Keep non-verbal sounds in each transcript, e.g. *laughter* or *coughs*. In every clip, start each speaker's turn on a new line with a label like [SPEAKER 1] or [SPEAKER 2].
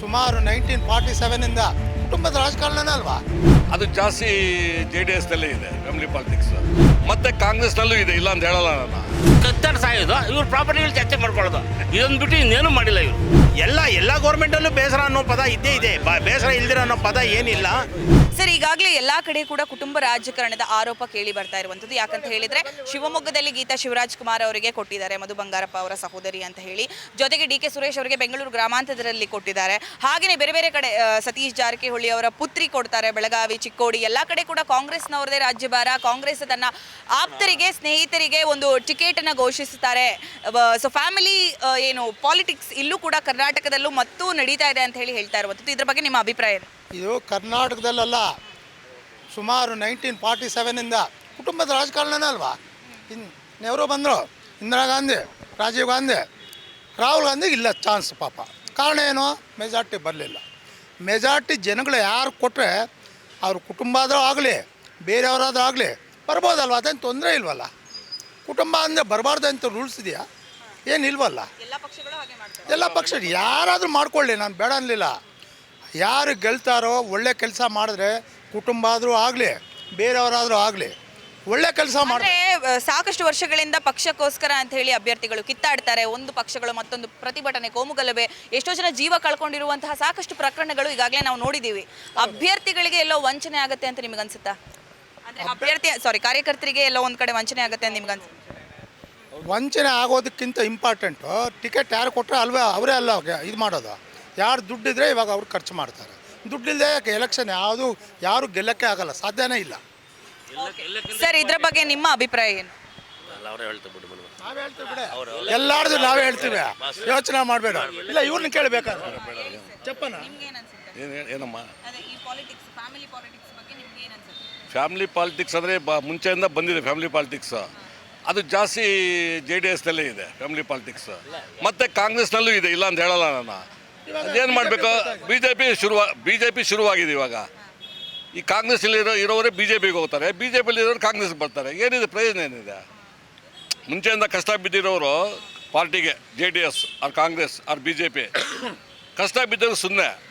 [SPEAKER 1] ಸುಮಾರು nineteen forty ಸೆವೆನಿಂದ ಕುಟುಂಬದ ರಾಜಕಾರಣನೇ ಅಲ್ವಾ?
[SPEAKER 2] ಅದು ಜಾಸ್ತಿ ಜೆ ಡಿ ಎಸ್ನಲ್ಲೇ ಇದೆ ಫ್ಯಾಮಿಲಿ ಪಾಲಿಟಿಕ್ಸ್ ಮತ್ತೆ ಕಾಂಗ್ರೆಸ್ನಲ್ಲೂ ಇದೆ ಇಲ್ಲ ಅಂತ ಹೇಳಲ್ಲ ನಾನು.
[SPEAKER 3] ಕತ್ತರ್ ಸಾಯೋದು ಇವ್ರ ಪ್ರಾಪರ್ಟಿಗಳು ಚರ್ಚೆ ಮಾಡ್ಕೊಳ್ಳೋದು. ಇದೊಂದು ಬಿಟ್ಟು ಇನ್ನೇನು ಮಾಡಿಲ್ಲ ಇವರು.
[SPEAKER 4] ಎಲ್ಲ ಎಲ್ಲ ಗೌರ್ಮೆಂಟಲ್ಲೂ ಬೇಸರ ಅನ್ನೋ ಪದ ಇದ್ದೇ ಇದೆ. ಬ- ಬೇಸರ ಇಲ್ದಿರ ಅನ್ನೋ ಪದ ಏನಿಲ್ಲ.
[SPEAKER 5] ಈಗಾಗಲೇ ಎಲ್ಲಾ ಕಡೆ ಕೂಡ ಕುಟುಂಬ ರಾಜಕಾರಣದ ಆರೋಪ ಕೇಳಿ ಬರ್ತಾ ಇರುವಂತದ್ದು ಯಾಕಂತ ಹೇಳಿದ್ರೆ, ಶಿವಮೊಗ್ಗದಲ್ಲಿ ಗೀತಾ ಶಿವರಾಜ್ ಕುಮಾರ್ ಅವರಿಗೆ ಕೊಟ್ಟಿದ್ದಾರೆ ಮಧು ಬಂಗಾರಪ್ಪ ಅವರ ಸಹೋದರಿ ಅಂತ ಹೇಳಿ. ಜೊತೆಗೆ ಡಿ ಕೆ ಸುರೇಶ್ ಅವರಿಗೆ ಬೆಂಗಳೂರು ಗ್ರಾಮಾಂತರದಲ್ಲಿ ಕೊಟ್ಟಿದ್ದಾರೆ. ಹಾಗೆಯೇ ಬೇರೆ ಬೇರೆ ಕಡೆ ಸತೀಶ್ ಜಾರಕಿಹೊಳಿ ಅವರ ಪುತ್ರಿ ಕೊಡ್ತಾರೆ, ಬೆಳಗಾವಿ, ಚಿಕ್ಕೋಡಿ, ಎಲ್ಲಾ ಕಡೆ ಕೂಡ ಕಾಂಗ್ರೆಸ್ನವರದೇ ರಾಜ್ಯಭಾರ. ಕಾಂಗ್ರೆಸ್ ತನ್ನ ಆಪ್ತರಿಗೆ, ಸ್ನೇಹಿತರಿಗೆ ಒಂದು ಟಿಕೆಟನ್ನು ಘೋಷಿಸುತ್ತಾರೆ. ಸೊ ಫ್ಯಾಮಿಲಿ ಏನು ಪಾಲಿಟಿಕ್ಸ್ ಇಲ್ಲೂ ಕೂಡ ಕರ್ನಾಟಕದಲ್ಲೂ ಮತ್ತೂ ನಡೀತಾ ಇದೆ ಅಂತ ಹೇಳಿ ಹೇಳ್ತಾ ಇರುವಂಥದ್ದು. ಇದ್ರ ಬಗ್ಗೆ ನಿಮ್ಮ ಅಭಿಪ್ರಾಯ
[SPEAKER 1] ಇದು ಕರ್ನಾಟಕದಲ್ಲ ಸುಮಾರು ನೈನ್ಟೀನ್ ಫಾರ್ಟಿ ಸೆವೆನಿಂದ ಕುಟುಂಬದ ರಾಜಕಾರಣನೇ ಅಲ್ವಾ? ಇನ್ ನೆಹರು ಬಂದರು ಇಂದಿರಾ ಗಾಂಧಿ ರಾಜೀವ್ ಗಾಂಧಿ ರಾಹುಲ್ ಗಾಂಧಿಗೆ ಇಲ್ಲ ಚಾನ್ಸ್ ಪಾಪ. ಕಾರಣ ಏನು? ಮೆಜಾರ್ಟಿ ಬರಲಿಲ್ಲ. ಮೆಜಾರ್ಟಿ ಜನಗಳು ಯಾರು ಕೊಟ್ಟರೆ ಅವ್ರ ಕುಟುಂಬ ಆದರೂ ಆಗಲಿ ಬೇರೆಯವರಾದ್ರೂ ಆಗಲಿ ಬರ್ಬೋದಲ್ವ? ಅದೇನು ತೊಂದರೆ ಇಲ್ವಲ್ಲ? ಕುಟುಂಬ ಅಂದರೆ ಬರಬಾರ್ದು ಅಂತ ರೂಲ್ಸ್ ಇದೆಯಾ? ಏನು
[SPEAKER 5] ಮಾಡ್ತಾರೆ.
[SPEAKER 1] ಎಲ್ಲ ಪಕ್ಷ ಯಾರಾದರೂ ಮಾಡ್ಕೊಳ್ಳಿ ನಾನು ಬೇಡ ಅನ್ನಲಿಲ್ಲ ಯಾರು ಗೆಲ್ತಾರೋ ಒಳ್ಳೆ ಕೆಲಸ ಮಾಡಿದ್ರೆ ಕುಟುಂಬ ಆದರೂ ಆಗಲಿ ಬೇರೆಯವರಾದರೂ ಆಗಲಿ ಒಳ್ಳೆ ಕೆಲಸ
[SPEAKER 5] ಅಂದ್ರೆ ಆ, ಸಾಕಷ್ಟು ವರ್ಷಗಳಿಂದ ಪಕ್ಷಕ್ಕೋಸ್ಕರ ಅಂತ ಹೇಳಿ ಅಭ್ಯರ್ಥಿಗಳು ಕಿತ್ತಾಡ್ತಾರೆ. ಒಂದು ಪಕ್ಷಗಳು ಮತ್ತೊಂದು ಪ್ರತಿಭಟನೆ ಕೋಮುಗಲಭೆ ಎಷ್ಟೋ ಜನ ಜೀವ ಕಳ್ಕೊಂಡಿರುವಂತಹ ಸಾಕಷ್ಟು ಪ್ರಕರಣಗಳು ಈಗಾಗಲೇ ನಾವು ನೋಡಿದ್ದೀವಿ. ಅಭ್ಯರ್ಥಿಗಳಿಗೆ ಎಲ್ಲೋ ವಂಚನೆ ಆಗುತ್ತೆ ಅಂತ ನಿಮ್ಗೆ ಅನ್ಸುತ್ತಾ? ಅಂದ್ರೆ ಅಭ್ಯರ್ಥಿ ಸಾರಿ ಕಾರ್ಯಕರ್ತರಿಗೆ ಎಲ್ಲೋ ಒಂದ್ ಕಡೆ ವಂಚನೆ ಆಗುತ್ತೆ ಅಂತ ನಿಮ್ಗೆ ಅನ್ಸುತ್ತೆ?
[SPEAKER 1] ವಂಚನೆ ಆಗೋದಕ್ಕಿಂತ ಇಂಪಾರ್ಟೆಂಟು ಟಿಕೆಟ್ ಯಾರು ಕೊಟ್ಟರೆ ಅಲ್ವೇ ಅವರೇ ಅಲ್ಲ ಇದು ಮಾಡೋದು. ಯಾರು ದುಡ್ಡಿದ್ರೆ ಇವಾಗ ಅವ್ರು ಖರ್ಚು ಮಾಡ್ತಾರೆ. ದುಡ್ಡಿಲ್ಲದೆ ಎಲೆಕ್ಷನ್ ಯಾವುದು ಯಾರು ಗೆಲ್ಲಕ್ಕೆ ಆಗಲ್ಲ ಸಾಧ್ಯನೇ ಇಲ್ಲ.
[SPEAKER 5] ಸರ್ ಇದ್ರ ಬಗ್ಗೆ ನಿಮ್ಮ ಅಭಿಪ್ರಾಯ ಏನು?
[SPEAKER 1] ನಾವೇ ಹೇಳ್ತೀವಿ ಬಿಡೆ. ಎಲ್ಲಾರ್ದು ನಾವೇ ಹೇಳ್ತೀವಿ. ಯೋಚನೆ ಮಾಡಬೇಡ. ಇಲ್ಲ ಇವ್ರನ್ನ ಕೇಳಬೇಕಾದ್ರೆ ಚಪ್ಪನ?
[SPEAKER 2] ಏನು ಏನಮ್ಮ?
[SPEAKER 5] ಈ ಪಾಲಿಟಿಕ್ಸ್ ಫ್ಯಾಮಿಲಿ ಪಾಲಿಟಿಕ್ಸ್ ಬಗ್ಗೆ ನಿಮ್ಗೆ ಏನು
[SPEAKER 2] ಫ್ಯಾಮಿಲಿ ಪಾಲಿಟಿಕ್ಸ್ ಅಂದರೆ ಬ ಮುಂಚೆಯಿಂದ ಬಂದಿದೆ ಫ್ಯಾಮಿಲಿ ಪಾಲಿಟಿಕ್ಸ್ ಅದು ಜಾಸ್ತಿ ಜೆ ಡಿ ಎಸ್ನಲ್ಲೇ ಇದೆ ಫ್ಯಾಮಿಲಿ ಪಾಲಿಟಿಕ್ಸ್ ಮತ್ತು ಕಾಂಗ್ರೆಸ್ನಲ್ಲೂ ಇದೆ ಇಲ್ಲ ಅಂತ ಹೇಳಲ್ಲ ನಾನು. ಅದೇನು ಮಾಡಬೇಕು? ಬಿ ಜೆ ಪಿ ಶುರು ಬಿ ಜೆ ಪಿ ಶುರುವಾಗಿದೆ ಇವಾಗ. ಈ ಕಾಂಗ್ರೆಸ್ಸಲ್ಲಿ ಇರೋ ಇರೋರೇ ಬಿ ಜೆ ಪಿಗೆ ಹೋಗ್ತಾರೆ. ಬಿ ಜೆ ಪಿಲಿ ಇರೋರು ಕಾಂಗ್ರೆಸ್ಗೆ ಬರ್ತಾರೆ. ಏನಿದೆ? ಪ್ರಯೋಜನ ಏನಿದೆ? ಮುಂಚೆಯಿಂದ ಕಷ್ಟ ಬಿದ್ದಿರೋರು ಪಾರ್ಟಿಗೆ J D S or Congress or B J P ಕಷ್ಟ ಬಿದ್ದರು ಸುಮ್ಮನೆ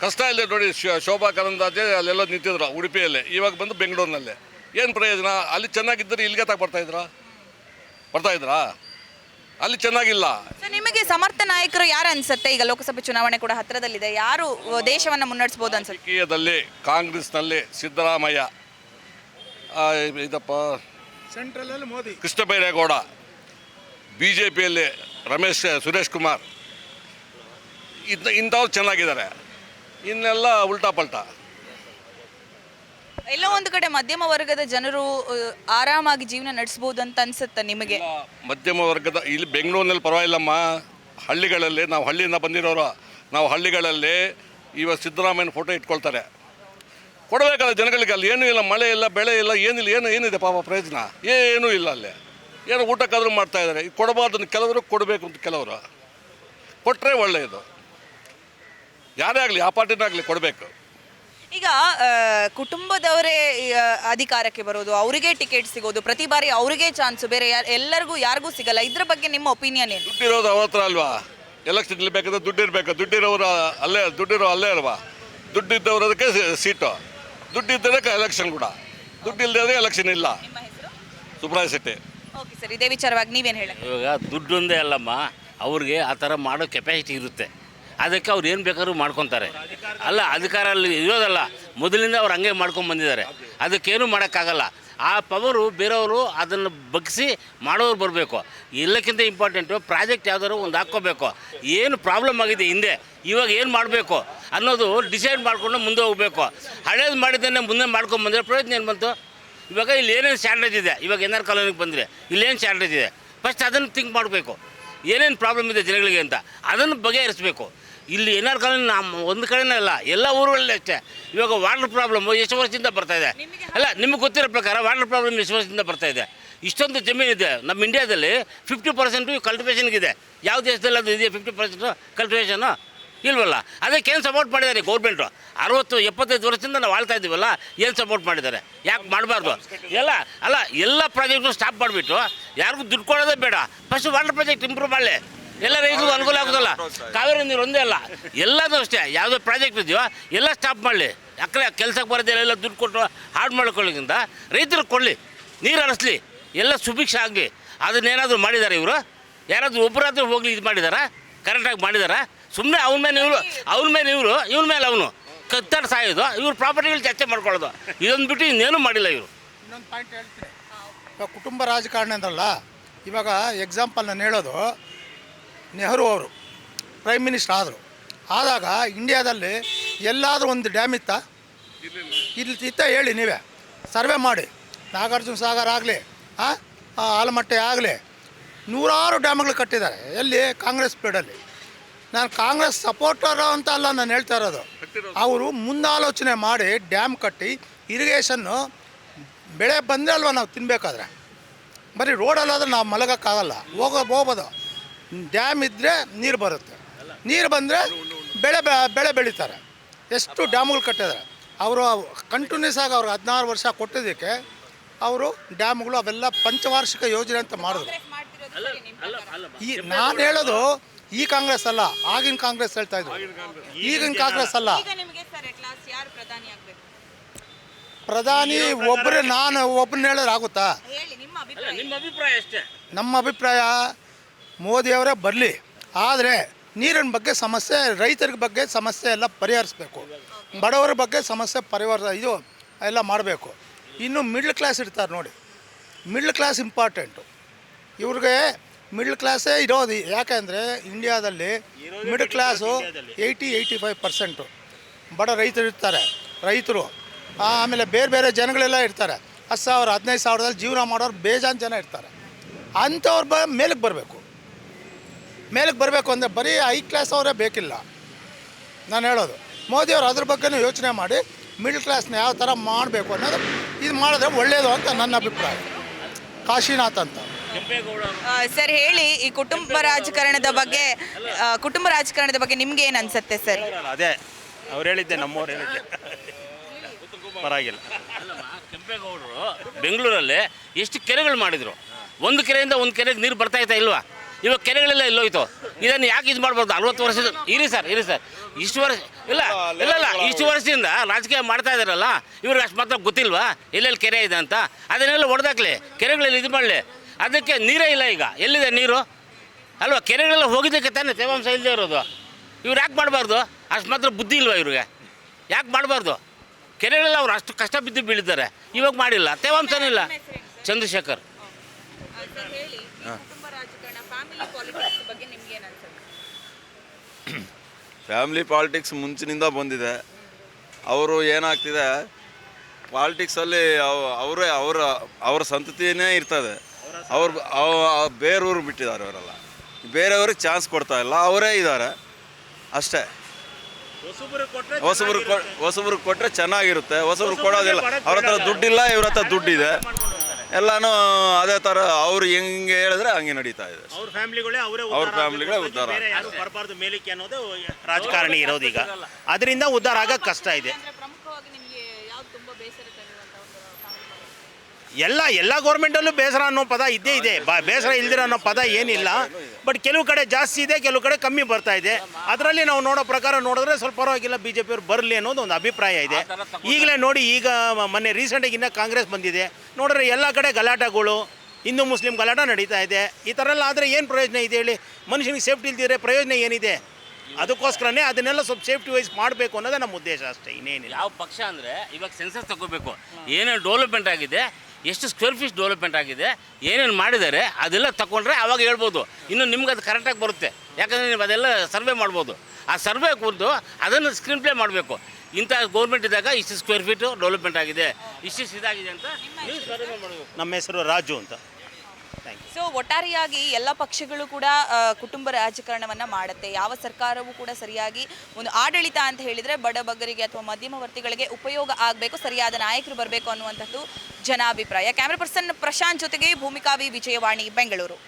[SPEAKER 2] ಕಷ್ಟ ಇಲ್ಲ ನೋಡಿ ಶೋ- ಶೋಭಾ ಕರಂದಾಜೆ ಅಲ್ಲೆಲ್ಲ ನಿಂತಿದ್ರು ಉಡುಪಿಯಲ್ಲಿ. ಇವಾಗ ಬಂದು ಬೆಂಗಳೂರಿನಲ್ಲಿ. ಏನು ಪ್ರಯೋಜನ? ಅಲ್ಲಿ ಚೆನ್ನಾಗಿದ್ದರೆ ಇಲ್ಲಿಗೆ ತಾಕ ಬರ್ತಾಯಿದ್ರಾ ಬರ್ತಾಯಿದ್ರಾ ಅಲ್ಲಿ ಚೆನ್ನಾಗಿಲ್ಲ.
[SPEAKER 5] ಸಮರ್ಥ ನಾಯಕರು ಯಾರು ಅನ್ಸುತ್ತೆ? ಈಗ ಲೋಕಸಭೆ ಚುನಾವಣೆ ಕೂಡ ಹತ್ತಿರದಲ್ಲಿದೆ. ಯಾರು ದೇಶವನ್ನು ಮುನ್ನಡೆಸಬಹುದು ಅನ್ಸುತ್ತೆ?
[SPEAKER 2] ರಾಜಕೀಯದಲ್ಲಿ ಕಾಂಗ್ರೆಸ್ನಲ್ಲಿ ಸಿದ್ದರಾಮಯ್ಯ ಆ, ಇದಪ್ಪ
[SPEAKER 1] ಸೆಂಟ್ರಲಲ್ಲಿ ಮೋದಿ.
[SPEAKER 2] ಕೃಷ್ಣ ಬೈರೇಗೌಡ ಬಿ ಜೆ ಪಿಯಲ್ಲಿ ರಮೇಶ್ ಸುರೇಶ್ ಕುಮಾರ್. ಇದ್ನ ಇಂಥವ್ರು ಚೆನ್ನಾಗಿದ್ದಾರೆ. ಇನ್ನೆಲ್ಲ ಉಲ್ಟಾ ಪಲ್ಟಾ.
[SPEAKER 5] ಎಲ್ಲೋ ಒಂದು ಕಡೆ ಮಧ್ಯಮ ವರ್ಗದ ಜನರು ಆರಾಮಾಗಿ ಜೀವನ ನಡೆಸಬಹುದು ಅಂತ ಅನ್ಸುತ್ತೆ ನಿಮಗೆ?
[SPEAKER 2] ಮಧ್ಯಮ ವರ್ಗದ ಇಲ್ಲಿ ಬೆಂಗಳೂರಿನಲ್ಲಿ ಪರವಾಗಿಲ್ಲಮ್ಮ. ಹಳ್ಳಿಗಳಲ್ಲಿ, ನಾವು ಹಳ್ಳಿಯಿಂದ ಬಂದಿರೋರು, ನಾವು ಹಳ್ಳಿಗಳಲ್ಲಿ ಇವಾಗ ಸಿದ್ದರಾಮಯ್ಯನ ಫೋಟೋ ಇಟ್ಕೊಳ್ತಾರೆ. ಕೊಡಬೇಕಲ್ಲ ಜನಗಳಿಗೆ ಅಲ್ಲಿ ಏನೂ ಇಲ್ಲ, ಮಳೆ ಇಲ್ಲ, ಬೆಳೆ ಇಲ್ಲ, ಏನಿಲ್ಲ, ಏನು, ಏನಿದೆ ಪಾಪ ಪ್ರಯೋಜನ? ಏನೂ ಇಲ್ಲ ಅಲ್ಲಿ. ಏನು ಊಟಕ್ಕಾದರೂ ಮಾಡ್ತಾ ಇದ್ದಾರೆ. ಇದು ಕೊಡಬಾರ್ದು ಕೆಲವರು ಕೊಡಬೇಕು ಅಂತ ಕೆಲವರು. ಕೊಟ್ಟರೆ ಒಳ್ಳೆಯದು. ಯಾರೇ ಆಗಲಿ, ಆ ಪಾರ್ಟಿನಾಗಲಿ ಕೊಡಬೇಕು.
[SPEAKER 5] ಈಗ ಕುಟುಂಬದವರೇ ಅಧಿಕಾರಕ್ಕೆ ಬರೋದು ಅವರಿಗೆ ಟಿಕೆಟ್ ಸಿಗೋದು ಪ್ರತಿ ಬಾರಿ ಅವರಿಗೆ ಚಾನ್ಸ್ ಬೇರೆ ಯಾರ್- ಎಲ್ಲರಿಗೂ ಯಾರಿಗೂ ಸಿಗಲ್ಲ. ಇದ್ರ ಬಗ್ಗೆ ನಿಮ್ಮ ಒಪಿನಿಯನ್ ಏನು?
[SPEAKER 2] ದುಡ್ಡಿರೋದು ಅವ್ರ ಹತ್ರ ಅಲ್ವಾ? ಎಲೆಕ್ಷನ್ ಬೇಕಾದ್ರೆ ದುಡ್ಡು ಇರಬೇಕು. ದುಡ್ಡಿರೋರು ಅಲ್ಲೇ ದುಡ್ಡಿರೋ ಅಲ್ಲೇ ಅಲ್ವಾ? ದುಡ್ಡಿದ್ದವ್ರು ಅದಕ್ಕೆ ಸೀಟು ದುಡ್ಡಿದ್ದರೆ ಎಲೆಕ್ಷನ್ ಕೂಡ. ದುಡ್ಡು ಇಲ್ಲದೆ ಎಲೆಕ್ಷನ್ ಇಲ್ಲ ಸುಬ್ರಾಯ ಶೆಟ್ಟಿ.
[SPEAKER 5] ಓಕೆ ಸರ್ ಇದೇ ವಿಚಾರವಾಗಿ ನೀವೇನು ಹೇಳಿ
[SPEAKER 3] ಇವಾಗ ದುಡ್ಡು ಒಂದೇ ಅಲ್ಲಮ್ಮ ಅವ್ರಿಗೆ ಆ ಥರ ಮಾಡೋ ಕೆಪಾಸಿಟಿ ಇರುತ್ತೆ. ಅದಕ್ಕೆ ಅವ್ರು ಏನು ಬೇಕಾದ್ರೂ ಮಾಡ್ಕೊತಾರೆ. ಅಲ್ಲ ಅಧಿಕಾರ ಅಲ್ಲಿ ಇರೋದಲ್ಲ. ಮೊದಲಿಂದ ಅವ್ರು ಹಂಗೆ ಮಾಡ್ಕೊಂಡು ಬಂದಿದ್ದಾರೆ. ಅದಕ್ಕೇನು ಮಾಡೋಕ್ಕಾಗಲ್ಲ. ಆ ಪವರು ಬೇರೆಯವರು ಅದನ್ನು ಬಗ್ಗಿಸಿ ಮಾಡೋರು ಬರಬೇಕು. ಎಲ್ಲಕ್ಕಿಂತ ಇಂಪಾರ್ಟೆಂಟು ಪ್ರಾಜೆಕ್ಟ್ ಯಾವ್ದಾದ್ರು ಒಂದು ಹಾಕ್ಕೋಬೇಕು. ಏನು ಪ್ರಾಬ್ಲಮ್ ಆಗಿದೆ ಹಿಂದೆ, ಇವಾಗ ಏನು ಮಾಡಬೇಕು ಅನ್ನೋದು ಡಿಸೈಡ್ ಮಾಡಿಕೊಂಡು ಮುಂದೆ ಹೋಗಬೇಕು. ಹಳೇದು ಮಾಡಿದ್ದನ್ನೇ ಮುಂದೆ ಮಾಡ್ಕೊಂಡು ಬಂದರೆ ಪ್ರಯೋಜನ ಏನು ಬಂತು? ಇವಾಗ ಇಲ್ಲಿ ಏನೇನು ಸ್ಟ್ಯಾಂಡರ್ಡ್ ಇದೆ? ಇವಾಗ ಎನ್ ಆರ್ ಕಾಲೋನಿಗೆ ಬಂದರೆ ಇಲ್ಲೇನು ಸ್ಟ್ಯಾಂಡರ್ಡ್ ಇದೆ? ಫಸ್ಟ್ ಅದನ್ನು ಥಿಂಕ್ ಮಾಡಬೇಕು. ಏನೇನು ಪ್ರಾಬ್ಲಮ್ ಇದೆ ಜನಗಳಿಗೆ ಅಂತ? ಅದನ್ನು ಬಗೆಹರಿಸಬೇಕು. ಇಲ್ಲಿ ಏನಾರು ಕಾಲ ನಮ್ಮ ಒಂದು ಕಡೆನೇ ಅಲ್ಲ ಎಲ್ಲ ಊರುಗಳಲ್ಲಿ ಅಷ್ಟೇ. ಇವಾಗ ವಾಟರ್ ಪ್ರಾಬ್ಲಮ್ಮು ಎಷ್ಟು ವರ್ಷದಿಂದ ಬರ್ತಾ ಇದೆ? ಅಲ್ಲ ನಿಮಗೆ ಗೊತ್ತಿರೋ ಪ್ರಕಾರ ವಾಟರ್ ಪ್ರಾಬ್ಲಮ್ ಎಷ್ಟು ವರ್ಷದಿಂದ ಬರ್ತಾ ಇದೆ? ಇಷ್ಟೊಂದು ಇದೆ. ನಮ್ಮ ಇಂಡಿಯಾದಲ್ಲಿ ಫಿಫ್ಟಿ ಪರ್ಸೆಂಟು ಕಲ್ಟಿವೇಷನ್ಗಿದೆ ಯಾವ ದೇಶದಲ್ಲಿ ಅದು ಇದೆಯಾ ಫಿಫ್ಟಿ ಪರ್ಸೆಂಟು ಕಲ್ಟಿವೇಷನು ಇಲ್ವಲ್ಲ. ಅದಕ್ಕೆ ಏನು ಸಪೋರ್ಟ್ ಮಾಡಿದ್ದಾರೆ ಗೌರ್ಮೆಂಟು ಅರವತ್ತು ಎಪ್ಪತ್ತೈದು ವರ್ಷದಿಂದ ನಾವು ಆಳ್ತಾ ಇದ್ದೀವಲ್ಲ ಏನು ಸಪೋರ್ಟ್ ಮಾಡಿದ್ದಾರೆ? ಯಾಕೆ ಮಾಡಬಾರ್ದು? ಎಲ್ಲ ಅಲ್ಲ ಎಲ್ಲ ಪ್ರಾಜೆಕ್ಟು ಸ್ಟಾಪ್ ಮಾಡಿಬಿಟ್ಟು ಯಾರಿಗೂ ದುಡ್ಡು ಕೊಡೋದೇ ಬೇಡ. ಫಸ್ಟ್ ವಾಟರ್ ಪ್ರಾಜೆಕ್ಟ್ ಇಂಪ್ರೂವ್ ಮಾಡಲಿ. ಎಲ್ಲ ರೈತರಿಗೂ ಅನುಕೂಲ ಆಗೋದಲ್ಲ. ಕಾವೇರಿ ನೀರು ಒಂದೇ ಅಲ್ಲ, ಎಲ್ಲದೂ ಅಷ್ಟೇ. ಯಾವುದೋ ಪ್ರಾಜೆಕ್ಟ್ ಇದೆಯೋ, ಎಲ್ಲ ಸ್ಟಾಪ್ ಮಾಡಲಿ. ಅಕ್ಕರೆ ಕೆಲಸಕ್ಕೆ ಬರೋದಿಲ್ಲ ಎಲ್ಲ ದುಡ್ಡು ಕೊಟ್ಟು ಹಾಡು ಮಾಡ್ಕೊಳ್ಳೋಕ್ಕಿಂತ ರೈತರು ಕೊಡಲಿ, ನೀರು ಹರಿಸ್ಲಿ, ಎಲ್ಲ ಸುಭಿಕ್ಷ ಆಗಲಿ ಅದನ್ನೇನಾದರೂ ಮಾಡಿದ್ದಾರೆ ಇವರು? ಯಾರಾದರೂ ಒಬ್ಬರಾದ್ರೂ ಹೋಗ್ಲಿ, ಇದು ಮಾಡಿದಾರಾ? ಕರೆಕ್ಟಾಗಿ ಮಾಡಿದಾರಾ? ಸುಮ್ಮನೆ ಅವನ ಮೇಲೆ ಇವರು, ಅವನ ಮೇಲೆ ಇವರು, ಇವನ ಮೇಲೆ ಅವನು. ಕತ್ತಾಡಿ ಸಾಯೋದು, ಇವ್ರ ಪ್ರಾಪರ್ಟಿಗಳು ಚರ್ಚೆ ಮಾಡ್ಕೊಳ್ಳೋದು. ಇದೊಂದು ಬಿಟ್ಟು ಇನ್ನೇನು ಮಾಡಿಲ್ಲ ಇವರು.
[SPEAKER 1] ಇನ್ನೊಂದು ಪಾಯಿಂಟ್ ಹೇಳ್ತೀನಿ. ಕುಟುಂಬ ರಾಜಕಾರಣ ಅಂದ್ರಲ್ಲ, ಇವಾಗ ಎಕ್ಸಾಂಪಲ್ ನಾನು ಹೇಳೋದು ನೆಹರು ಅವರು ಪ್ರೈಮ್ ಮಿನಿಸ್ಟರ್ ಆದರು. ಆದಾಗ ಇಂಡಿಯಾದಲ್ಲಿ ಎಲ್ಲಾದರೂ ಒಂದು ಡ್ಯಾಮ್ ಇತ್ತ? ಇಲ್ಲಿ ಇತ್ತ ಹೇಳಿ ನೀವೇ. ಸರ್ವೆ ಮಾಡಿ. ನಾಗಾರ್ಜುನ ಸಾಗರ್ ಆಗಲಿ ಆಲಮಟ್ಟೆ ಆಗಲಿ, ನೂರಾರು ಡ್ಯಾಮ್ಗಳು ಕಟ್ಟಿದ್ದಾರೆ ಎಲ್ಲಿ? ಕಾಂಗ್ರೆಸ್ ಪೀರಿಯಡಲ್ಲಿ ನಾನು ಕಾಂಗ್ರೆಸ್ ಸಪೋರ್ಟರ್ ಅಂತ ಅಲ್ಲ ನಾನು ಹೇಳ್ತಾ ಇರೋದು. ಅವರು ಮುಂದಾಲೋಚನೆ ಮಾಡಿ ಡ್ಯಾಮ್ ಕಟ್ಟಿ ಇರಿಗೇಷನ್ನು ಬೆಳೆ ಬಂದರೆ ಅಲ್ವ ನಾವು ತಿನ್ನಬೇಕಾದ್ರೆ ಬರೀ ರೋಡಲ್ಲಾದ್ರೆ ನಾವು ಮಲಗೋಕ್ಕಾಗಲ್ಲ. ಹೋಗೋ, ಹೋಗ್ಬೋದು. ಡ್ಯಾಮ್ ಇದ್ದರೆ ನೀರು ಬರುತ್ತೆ. ನೀರು ಬಂದರೆ ಬೆಳೆ ಬೆಳೆ ಬೆಳೀತಾರೆ. ಎಷ್ಟು ಡ್ಯಾಮ್ಗಳು ಕಟ್ಟಿದ್ದಾರೆ ಅವರು ಕಂಟಿನ್ಯೂಸ್ ಆಗಿ ಅವ್ರಿಗೆ ಹದಿನಾರು ವರ್ಷ ಕೊಟ್ಟಿದ್ದಕ್ಕೆ ಅವರು ಡ್ಯಾಮ್ಗಳು ಅವೆಲ್ಲ ಪಂಚವಾರ್ಷಿಕ ಯೋಜನೆ ಅಂತ ಮಾಡಿದ್ರು. ಈ ನಾನು ಹೇಳೋದು ಈ ಕಾಂಗ್ರೆಸ್ ಅಲ್ಲ ಆಗಿನ ಕಾಂಗ್ರೆಸ್ ಹೇಳ್ತಾ ಇದ್ರು. ಈಗಿನ ಕಾಂಗ್ರೆಸ್ ಅಲ್ಲ.
[SPEAKER 5] ಈಗ ನಿಮಗೆ ಸರ್ ಎಟ್ ಯಾರು ಪ್ರಧಾನಿ
[SPEAKER 1] ಒಬ್ಬರು ನಾನು ಒಬ್ಬನ ಹೇಳಿದ್ರೆ ಆಗುತ್ತಾ?
[SPEAKER 5] ನಮ್ಮ
[SPEAKER 3] ನಿಮ್ಮ ಅಭಿಪ್ರಾಯ
[SPEAKER 1] ಮೋದಿಯವರೇ ಬರಲಿ. ಆದರೆ ನೀರಿನ ಬಗ್ಗೆ ಸಮಸ್ಯೆ ರೈತರ ಬಗ್ಗೆ ಸಮಸ್ಯೆ ಎಲ್ಲ ಪರಿಹರಿಸಬೇಕು. ಬಡವರ ಬಗ್ಗೆ ಸಮಸ್ಯೆ ಪರಿಹಾರ ಇದು ಎಲ್ಲ ಮಾಡಬೇಕು. ಇನ್ನು ಮಿಡ್ಲ್ ಕ್ಲಾಸ್ ಇರ್ತಾರೆ ನೋಡಿ. ಮಿಡ್ಲ್ ಕ್ಲಾಸ್ ಇಂಪಾರ್ಟೆಂಟು ಇವ್ರಿಗೆ ಮಿಡ್ಲ್ ಕ್ಲಾಸೇ ಇರೋದು. ಯಾಕೆಂದರೆ ಇಂಡಿಯಾದಲ್ಲಿ middle class eighty eighty five percent ಬಡ ರೈತರು ಇರ್ತಾರೆ. ರೈತರು. ಆಮೇಲೆ ಬೇರೆ ಬೇರೆ ಜನಗಳೆಲ್ಲ ಇರ್ತಾರೆ. ಹತ್ತು ಸಾವಿರ, ಹದಿನೈದು ಸಾವಿರದಲ್ಲಿ ಜೀವನ ಮಾಡೋರು ಬೇಜಾನ್ ಜನ ಇರ್ತಾರೆ. ಅಂಥವ್ರು ಬ, ಮೇಲಕ್ಕೆ ಬರಬೇಕು. ಮೇಲಕ್ಕೆ ಬರಬೇಕು ಅಂದರೆ ಬರೀ ಹೈ ಕ್ಲಾಸ್ ಅವರೇ ಬೇಕಿಲ್ಲ. ನಾನು ಹೇಳೋದು ಮೋದಿಯವರು ಅದ್ರ ಬಗ್ಗೆನೂ ಯೋಚನೆ ಮಾಡಿ ಮಿಡ್ಲ್ ಕ್ಲಾಸ್ನ ಯಾವ ಥರ ಮಾಡಬೇಕು ಅನ್ನೋದು ಇದು ಮಾಡಿದ್ರೆ ಒಳ್ಳೆಯದು ಅಂತ ನನ್ನ ಅಭಿಪ್ರಾಯ. ಕಾಶಿನಾಥ್ ಅಂತ.
[SPEAKER 5] ಸರ್ ಹೇಳಿ ಈ ಕುಟುಂಬ ರಾಜಕಾರಣದ ಬಗ್ಗೆ ಆ, ಕುಟುಂಬ ರಾಜಕಾರಣದ ಬಗ್ಗೆ ನಿಮ್ಗೆ ಏನ್ ಅನ್ಸುತ್ತೆ ಸರ್?
[SPEAKER 4] ಅದೇ ಅವ್ರು ಹೇಳಿದ್ದೆ ನಮ್ಮವ್ರು ಹೇಳಿದ್ದೆ. ಪರವಾಗಿಲ್ಲ.
[SPEAKER 3] ಕೆಂಪೇಗೌಡರು ಬೆಂಗಳೂರಲ್ಲಿ ಎಷ್ಟು ಕೆರೆಗಳು ಮಾಡಿದ್ರು. ಒಂದು ಕೆರೆಯಿಂದ ಒಂದು ಕೆರೆಗೆ ನೀರು ಬರ್ತಾ ಇತ್ತಾ ಇಲ್ವಾ? ಇವಾಗ ಕೆರೆಗಳೆಲ್ಲ ಎಲ್ಲೋಯ್ತು. ಇದನ್ನು ಯಾಕೆ ಇದು ಮಾಡ್ಬಾರ್ದು? ಅರವತ್ತು ವರ್ಷದ ಇರಿ ಸರ್ ಇರಿ ಸರ್. ಇಷ್ಟು ವರ್ಷ ಇಲ್ಲ ಇಲ್ಲ ಇಲ್ಲ. ಇಷ್ಟು ವರ್ಷದಿಂದ ರಾಜಕೀಯ ಮಾಡ್ತಾ ಇದ್ದಾರಲ್ಲ ಇವ್ರಿಗೆ ಅಷ್ಟು ಮಾತ್ರ ಗೊತ್ತಿಲ್ವಾ? ಎಲ್ಲೆಲ್ಲಿ ಕೆರೆ ಇದೆ ಅಂತ? ಅದನ್ನೆಲ್ಲ ಹೊಡೆದಾಕ್ಲಿ ಕೆರೆಗಳಲ್ಲಿ ಇದು ಮಾಡಲಿ. ಅದಕ್ಕೆ ನೀರೇ ಇಲ್ಲ ಈಗ. ಎಲ್ಲಿದೆ ನೀರು? ಅಲ್ವಾ? ಕೆರೆಗಳೆಲ್ಲ ಹೋಗಿದ್ದಕ್ಕೆ ತಾನೇ ತೇವಾಂಶ ಇಲ್ಲದೆ ಇರೋದು. ಇವ್ರು ಯಾಕೆ ಮಾಡಬಾರ್ದು? ಅಷ್ಟು ಮಾತ್ರ ಬುದ್ಧಿ ಇಲ್ವಾ ಇವ್ರಿಗೆ? ಯಾಕೆ ಮಾಡಬಾರ್ದು? ಕೆರೆಗಳೆಲ್ಲ ಅವ್ರು ಅಷ್ಟು ಕಷ್ಟ ಬಿದ್ದು ಬೀಳಿದ್ದಾರೆ. ಇವಾಗ ಮಾಡಿಲ್ಲ. ತೇವಾಂಶನೇ ಇಲ್ಲ. ಚಂದ್ರಶೇಖರ್.
[SPEAKER 5] ಫ್ಯಾಮಿಲಿ ಪಾಲಿಟಿಕ್ಸ್ ಬಗ್ಗೆ ನಿಮ್ಗೆ ಏನ್ ಅನ್ಸುತ್ತೆ? *coughs*
[SPEAKER 6] ಫ್ಯಾಮಿಲಿ ಪಾಲಿಟಿಕ್ಸ್ ಮುಂಚಿನಿಂದ ಬಂದಿದೆ. ಅವರು ಏನಾಗ್ತಿದೆ ಪಾಲಿಟಿಕ್ಸಲ್ಲಿ ಅವರೇ ಅವರ ಅವರ ಸಂತತಿಯೇ ಇರ್ತದೆ. ಅವ್ರು ಅವ- ಬೇರೆಯವ್ರು ಬಿಟ್ಟಿದ್ದಾರೆ ಅವರೆಲ್ಲ. ಬೇರೆಯವ್ರಿಗೆ ಚಾನ್ಸ್ ಕೊಡ್ತಾ ಇಲ್ಲ ಅವರೇ ಇದ್ದಾರೆ. ಅಷ್ಟೇ. ಹೊಸಬ್ರಿಗೆ ಹೊಸಬ್ರಿಗೆ ಕೊಟ್ಟರೆ ಚೆನ್ನಾಗಿರುತ್ತೆ. ಹೊಸಬ್ರಿಗೆ ಕೊಡೋದಿಲ್ಲ. ಅವ್ರ ಹತ್ರ ದುಡ್ಡಿಲ್ಲ ಇವ್ರ ಹತ್ರ ದುಡ್ಡಿದೆ. ಎಲ್ಲನೂ ಅದೇ ಥರ ಅವ್ರು ಹೆಂಗೆ ಹೇಳಿದ್ರೆ ಹಂಗೆ ನಡೀತಾ ಇದೆ
[SPEAKER 4] ಅವ್ರ ಫ್ಯಾಮಿಲಿಗಳೇ ಅವರೇ
[SPEAKER 6] ಅವ್ರ ಫ್ಯಾಮಿಲಿಗಳೇ ಉದ್ಧಾರ
[SPEAKER 4] ಬೇರೆ ಯಾರು ಬರಬಾರ್ದು ಮೇಲಿಕೆ ಅನ್ನೋದು ರಾಜಕಾರಣಿ ಇರೋದು ಈಗ ಅದರಿಂದ ಉದ್ಧಾರ ಆಗಕ್ಕೆ ಕಷ್ಟ ಇದೆ.
[SPEAKER 5] ಅಂದ್ರೆ ಪ್ರಮುಖವಾಗಿ ನಿಮ್ಗೆ ಯಾವ್ದು ತುಂಬಾ ಬೇಸರ ತರುವಂತ ಒಂದು
[SPEAKER 4] ಎಲ್ಲ ಎಲ್ಲ ಗೌರ್ಮೆಂಟಲ್ಲೂ ಬೇಸರ ಅನ್ನೋ ಪದ ಇದ್ದೇ ಇದೆ. ಬ- ಬೇಸರ ಇಲ್ದಿರೋ ಅನ್ನೋ ಪದ ಏನಿಲ್ಲ. ಬಟ್ ಕೆಲವು ಕಡೆ ಜಾಸ್ತಿ ಇದೆ ಕೆಲವು ಕಡೆ ಕಮ್ಮಿ ಬರ್ತಾ ಇದೆ. ಅದರಲ್ಲಿ ನಾವು ನೋಡೋ ಪ್ರಕಾರ ನೋಡಿದ್ರೆ ಸ್ವಲ್ಪ ಪರವಾಗಿಲ್ಲ ಬಿ ಜೆ ಪಿಯವ್ರು ಬರಲಿ ಅನ್ನೋದು ಒಂದು ಅಭಿಪ್ರಾಯ ಇದೆ. ಈಗಲೇ ನೋಡಿ ಈಗ ಮೊನ್ನೆ ರೀಸೆಂಟಾಗಿ ಇನ್ನೂ ಕಾಂಗ್ರೆಸ್ ಬಂದಿದೆ. ನೋಡಿದ್ರೆ ಎಲ್ಲ ಕಡೆ ಗಲಾಟೆಗಳು ಹಿಂದೂ ಮುಸ್ಲಿಂ ಗಲಾಟ ನಡೀತಾ ಇದೆ. ಈ ಥರ ಎಲ್ಲ ಆದರೆ ಏನು ಪ್ರಯೋಜನ ಇದೆ ಹೇಳಿ? ಮನುಷ್ಯನಿಗೆ ಸೇಫ್ಟಿ ಇಲ್ದಿದ್ರೆ ಪ್ರಯೋಜನ ಏನಿದೆ? ಅದಕ್ಕೋಸ್ಕರನೇ ಅದನ್ನೆಲ್ಲ ಸ್ವಲ್ಪ ಸೇಫ್ಟಿ ವೈಸ್ ಮಾಡಬೇಕು ಅನ್ನೋದೇ ನಮ್ಮ ಉದ್ದೇಶ ಅಷ್ಟೇ ಇನ್ನೇನಿಲ್ಲ.
[SPEAKER 3] ಯಾವ ಪಕ್ಷ ಅಂದರೆ ಇವಾಗ ಸೆನ್ಸಸ್ ತಗೋಬೇಕು. ಏನೇನು ಡೆವಲಪ್ಮೆಂಟ್ ಆಗಿದೆ? ಎಷ್ಟು ಸ್ಕ್ವೇರ್ ಫೀಟ್ ಡೆವಲಪ್ಮೆಂಟ್ ಆಗಿದೆ ಏನೇನು ಮಾಡಿದ್ದಾರೆ ಅದೆಲ್ಲ ತಗೊಂಡ್ರೆ ಅವಾಗ ಹೇಳ್ಬೋದು. ಇನ್ನು ನಿಮ್ಗೆ ಅದು ಕರೆಕ್ಟಾಗಿ ಬರುತ್ತೆ. ಯಾಕಂದರೆ ನೀವು ಅದೆಲ್ಲ ಸರ್ವೆ ಮಾಡ್ಬೋದು. ಆ ಸರ್ವೆ ಕುರಿತು ಅದನ್ನು ಸ್ಕ್ರೀನ್ ಪ್ಲೇ ಮಾಡಬೇಕು. ಇಂಥ ಗೌರ್ಮೆಂಟ್ ಇದ್ದಾಗ ಇಷ್ಟು ಸ್ಕ್ವೇರ್ ಫೀಟು ಡೆವಲಪ್ಮೆಂಟ್ ಆಗಿದೆ ಇಷ್ಟು ಇದಾಗಿದೆ ಅಂತ ನೀವು ಸರ್ವೆ ಮಾಡಬೇಕು
[SPEAKER 4] ನಮ್ಮ ಹೆಸರು ರಾಜು ಅಂತ.
[SPEAKER 5] ಸೊ ಒಟ್ಟಾರೆಯಾಗಿ ಎಲ್ಲ ಪಕ್ಷಗಳು ಕೂಡ ಕುಟುಂಬ ರಾಜಕಾರಣವನ್ನು ಮಾಡುತ್ತೆ. ಯಾವ ಸರ್ಕಾರವೂ ಕೂಡ ಸರಿಯಾಗಿ ಒಂದು ಆಡಳಿತ ಅಂತ ಹೇಳಿದ್ರೆ ಬಡಬಗ್ಗರಿಗೆ ಅಥವಾ ಮಧ್ಯಮವರ್ತಿಗಳಿಗೆ ಉಪಯೋಗ ಆಗಬೇಕು, ಸರಿಯಾದ ನಾಯಕರು ಬರಬೇಕು ಅನ್ನುವಂಥದ್ದು ಜನಾಭಿಪ್ರಾಯ. ಕ್ಯಾಮ್ರಾ ಪರ್ಸನ್ ಪ್ರಶಾಂತ್ ಜೊತೆಗೆ ಭೂಮಿಕಾವಿ ವಿಜಯವಾಣಿ, ಬೆಂಗಳೂರು.